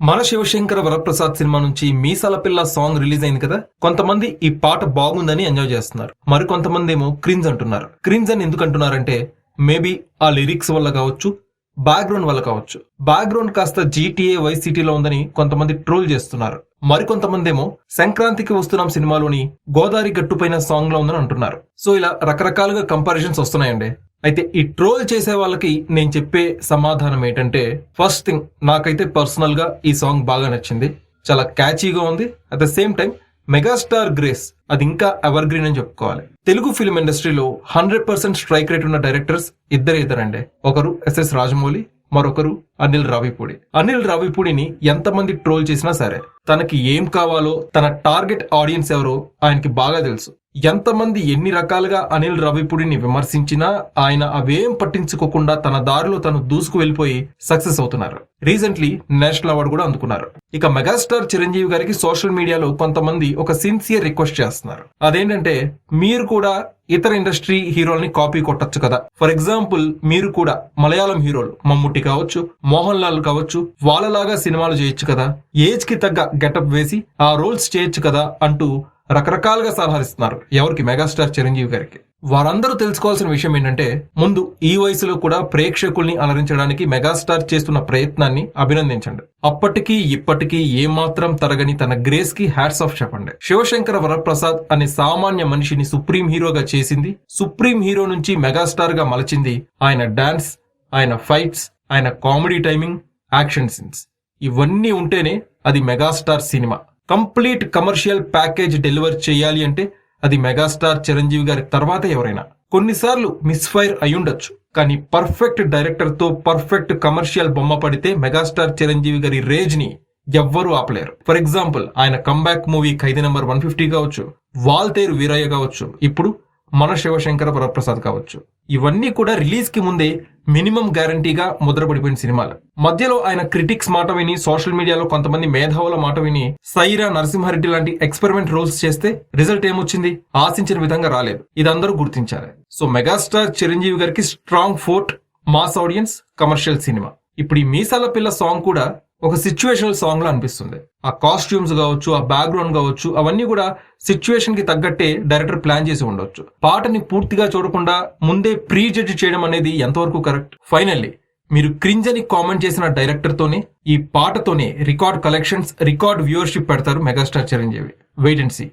మన శివశంకర వరప్రసాద్ సినిమా నుంచి మీసాల పిల్ల సాంగ్ రిలీజ్ అయింది కదా? కొంతమంది ఈ పాట బాగుందని ఎంజాయ్ చేస్తున్నారు. మరి కొంతమంది ఏమో క్రిన్స్ అంటున్నారు. క్రిన్స్ అని ఎందుకు అంటున్నారంటే మేబీ ఆ లిరిక్స్ వల్ల కావచ్చు బ్యాక్గ్రౌండ్ వల్ల కావచ్చు. బ్యాక్గ్రౌండ్ కాస్త జీటీఏ వై సిటీలో ఉందని కొంతమంది ట్రోల్ చేస్తున్నారు. మరికొంతమంది ఏమో సంక్రాంతికి వస్తున్నాం సినిమాలోని గోదావరి గట్టుపైన సాంగ్లో ఉందని అంటున్నారు. సో ఇలా రకరకాలుగా కంపారిజన్స్ వస్తున్నాయండి. అయితే ఈ ట్రోల్ చేసే వాళ్ళకి నేను చెప్పే సమాధానం ఏంటంటే ఫస్ట్ థింగ్ నాకైతే పర్సనల్గా ఈ సాంగ్ బాగా నచ్చింది. చాలా క్యాచీగా ఉంది. At the same time megastar grace అది ఇంకా ఎవర్ గ్రీన్ అని చెప్పుకోవాలి. తెలుగు ఫిల్మ్ ఇండస్ట్రీలో హండ్రెడ్ పర్సెంట్ స్ట్రైక్ రేట్ ఉన్న డైరెక్టర్స్ ఇద్దరే ఇద్దరండి. ఒకరు ఎస్ఎస్ రాజమౌళి మరొకరు అనిల్ రావిపూడి. అనిల్ రావిపూడిని ఎంతమంది ట్రోల్ చేసినా సరే తనకి ఏం కావాలో తన టార్గెట్ ఆడియన్స్ ఎవరో ఆయనకి బాగా తెలుసు. ఎంతమంది ఎన్ని రకాలుగా అనిల్ రావిపూడిని విమర్శించినా ఆయన అవేం పట్టించుకోకుండా తన దారిలో తను దూసుకు వెళ్ళిపోయి సక్సెస్ అవుతున్నారు. రీసెంట్లీ నేషనల్ అవార్డు కూడా అందుకున్నారు. ఇక మెగాస్టార్ చిరంజీవి గారికి సోషల్ మీడియాలో కొంతమంది ఒక సిన్సియర్ రిక్వెస్ట్ చేస్తున్నారు. అదేంటంటే మీరు కూడా ఇతర ఇండస్ట్రీ హీరోల్ని కాపీ కొట్టొచ్చు కదా. ఫర్ ఎగ్జాంపుల్ మీరు కూడా మలయాళం హీరోలు. మమ్ముట్టి కావచ్చు మోహన్ లాల్ కావచ్చు వాళ్ళలాగా సినిమాలు చేయొచ్చు కదా. ఏజ్కి తగ్గ గెటప్ వేసి ఆ రోల్స్ చేయొచ్చు కదా అంటూ రకరకాలుగా సలహాలిస్తున్నారు ఎవరికి? మెగాస్టార్ చిరంజీవి గారికి. వారందరూ తెలుసుకోవాల్సిన విషయం ఏంటంటే ముందు ఈ వయసులో కూడా ప్రేక్షకుల్ని అలరించడానికి మెగాస్టార్ చేస్తున్న ప్రయత్నాన్ని అభినందించండి. అప్పటికీ ఇప్పటికీ ఏమాత్రం తరగని తన గ్రేస్కి హ్యాట్స్ ఆఫ్ చెప్పండి. శివశంకర వరప్రసాద్ అనే సామాన్య మనిషిని సుప్రీం హీరోగా చేసింది సుప్రీం హీరో నుంచి మెగాస్టార్గా మలచింది ఆయన డాన్స్ ఆయన ఫైట్స్ ఆయన కామెడీ టైమింగ్ యాక్షన్ సీన్స్. ఇవన్నీ ఉంటేనే అది megastar cinema. Complete commercial package deliver చేయాలి అంటే అది మెగాస్టార్ చిరంజీవి గారి తర్వాత ఎవరైనా. కొన్నిసార్లు మిస్ఫైర్ అయ్యుండొచ్చు కానీ పర్ఫెక్ట్ డైరెక్టర్తో పర్ఫెక్ట్ కమర్షియల్ బొమ్మ పడితే మెగాస్టార్ చిరంజీవి గారి రేజ్ని ఎవ్వరూ ఆపలేరు. ఫర్ ఎగ్జాంపుల్ ఆయన comeback movie Khaidi number one fifty కావచ్చు వాల్తేరు వీరయ్య కావచ్చు ఇప్పుడు మన శివశంకర వరప్రసాద్ కావచ్చు. ఇవన్నీ కూడా రిలీజ్కి ముందే మినిమం గ్యారంటీగా ముద్రపడిపోయిన సినిమాలు. మధ్యలో ఆయన క్రిటిక్స్ మాట విని సోషల్ మీడియాలో కొంతమంది మేధావుల మాట విని సైరా నరసింహారెడ్డి లాంటి ఎక్స్పెరిమెంట్ రోల్స్ చేస్తే రిజల్ట్ ఏమొచ్చింది? ఆశించిన విధంగా రాలేదు. ఇది అందరూ గుర్తించాలి. సో మెగాస్టార్ చిరంజీవి గారికి strong fort mass audience commercial cinema. ఇప్పుడు ఈ మీసాల పిల్ల సాంగ్ కూడా ఒక సిచ్యువేషనల్ సాంగ్లో అనిపిస్తుంది. ఆ కాస్ట్యూమ్స్ కావచ్చు ఆ బ్యాక్గ్రౌండ్ కావచ్చు అవన్నీ కూడా సిచ్యువేషన్కి తగ్గట్టే డైరెక్టర్ ప్లాన్ చేసి ఉండొచ్చు. పాటని పూర్తిగా చూడకుండా ముందే ప్రీ జడ్జ్ చేయడం అనేది ఎంతవరకు కరెక్ట్ ఫైనల్లీ మీరు క్రింజ్ అని కామెంట్ చేసిన డైరెక్టర్ తోనే ఈ పాటతోనే రికార్డ్ కలెక్షన్స్ రికార్డ్ వ్యూవర్షిప్ పెడతారు megastar Chiranjeevi. Wait and see